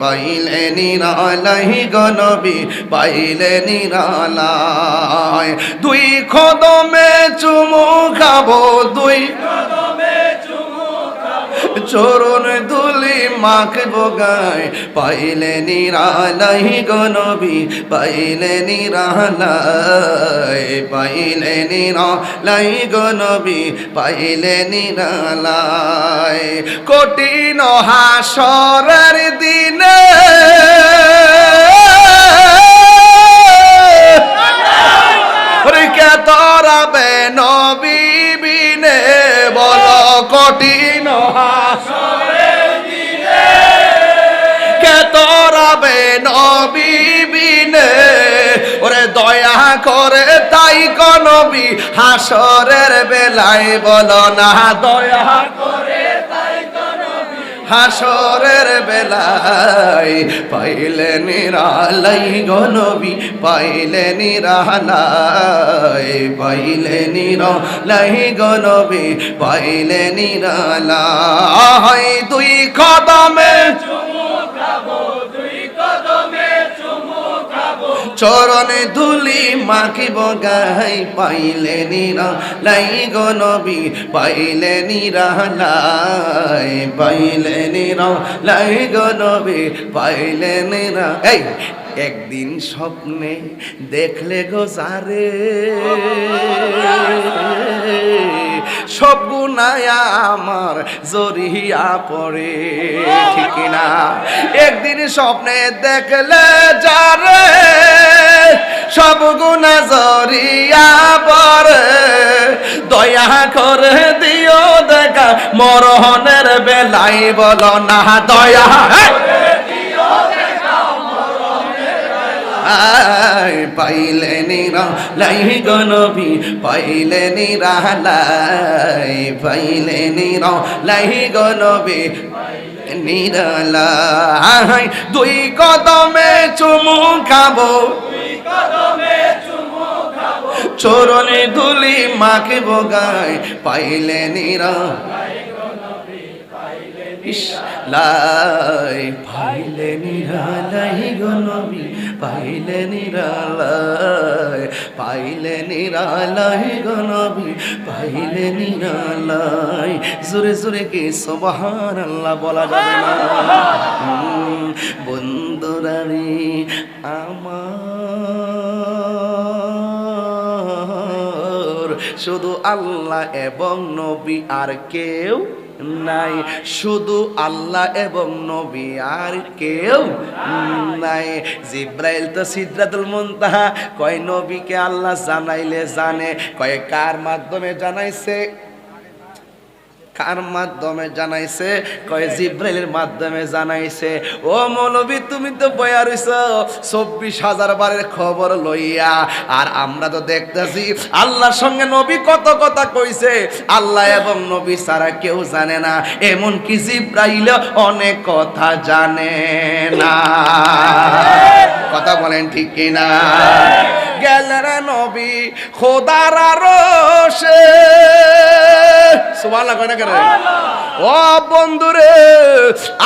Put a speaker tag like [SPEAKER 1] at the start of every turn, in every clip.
[SPEAKER 1] পাইলে নিরালাই গনবি পাইলে নিরালায় দুই খদমে চুমু খাব দুই চরণ দুলি মাখ বগায় পাইলে নিরালাই গনবি পাইলে নিরালাই পাইলে নিরালাই গনবি পাইলে নিরালাই। কঠিন হাসরের দিনে কে তরাবে নবী ওরে দয়া করে তাই কনবি হাসরের বেলায় বল না দয়া হাসরের বেলায় পাইলে নিরালাই গনবি পাইলে নিরালাই পাইলে নিরালাই গনবি পাইলে নিরালাই দুই কদমে চরণে ধুলি মাখিব গাই, পাইলে নিরা লাই গনবি পাইলে নিরা লাই, পাইলে নিরা লাই গনবি পাইলে নিরা এই, একদিন স্বপ্নে দেখলে গো সারে সব গুনায়া আমার জরিয়া পড়ে, ঠিক না একদিন স্বপ্নে দেখলে যারে। সব গুণা জরিয়া পড়ে দয়া করে দিও দেখা মরহনের বেলাই, বলো না, দয়া পাইলে নিরা লাই গনবি পাইলে নিরা লাই পাইলে নিরা লাই গনবি নিরালাই। দুই কদমে চুমু খাব। চরণে ধুলি মাকে বগায় পাইলে নিরা। লাই, পাইলে নিরালাই গনবি পাইলে নিরালাই পাইলে নিরালাই গনবি পাইলে নিরালাই জোরে জোরে কি সবহান আল্লাহ বলা যাবে না। শুধু আল্লাহ এবং নবী আর কেউ নাই। শুধু আল্লাহ এবং নবী আর কেউ নাই। জিব্রাইল তো সিদ্রাতুল মুনতাহা। কয় নবীকে আল্লাহ জানাইলে জানে, কয় কার মাধ্যমে জানাইছে? কার মাধ্যমে জানাইছে? কয় জিব্রাইলের মাধ্যমে জানাইছে। ও মৌলবী, তুমি তো বয়া রইছ। চব্বিশ হাজার বারের খবর লইয়া। আর আমরা তো দেখতেছি, আল্লাহর সঙ্গে নবী কত কথা কইছে। আল্লাহ এবং নবী ছাড়া কেউ জানে না। এমন কি জিব্রাইল অনেক কথা জানে না। কথা বলেন ঠিক কিনা? গেলেন নবী খোদার রোষে সুবহানাল্লাহ কয় না কেন? ও বন্ধুরে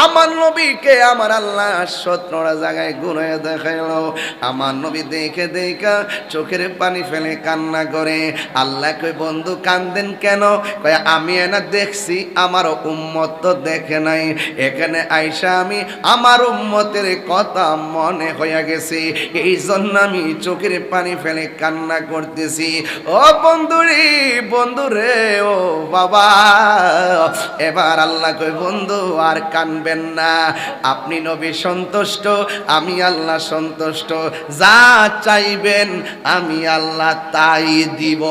[SPEAKER 1] আমার নবীকে আমার আল্লাহ সত্তরা জায়গায় গুনে দেখাইলো। আমার নবী দেখে দেখা চোখের পানি ফেলে কান্না করে। আল্লাহ কই বন্ধু, কান্দেন কেন? কয়, আমি এনা দেখছি, আমার উম্মত তো দেখে নাই। এখানে আইসা আমি আমার উম্মতের কথা মনে হইয়া গেছে। এই জন্য আমি চোখের পানি ফেলে কান্না করতেছি। ও বন্ধুরে বন্ধুরে ও বাবা। এবার আল্লাহ কই বন্ধু আর কানবেন না। আপনি নবী সন্তুষ্ট, আমি আল্লাহ সন্তুষ্ট। যা চাইবেন আমি আল্লাহ তাই দিব।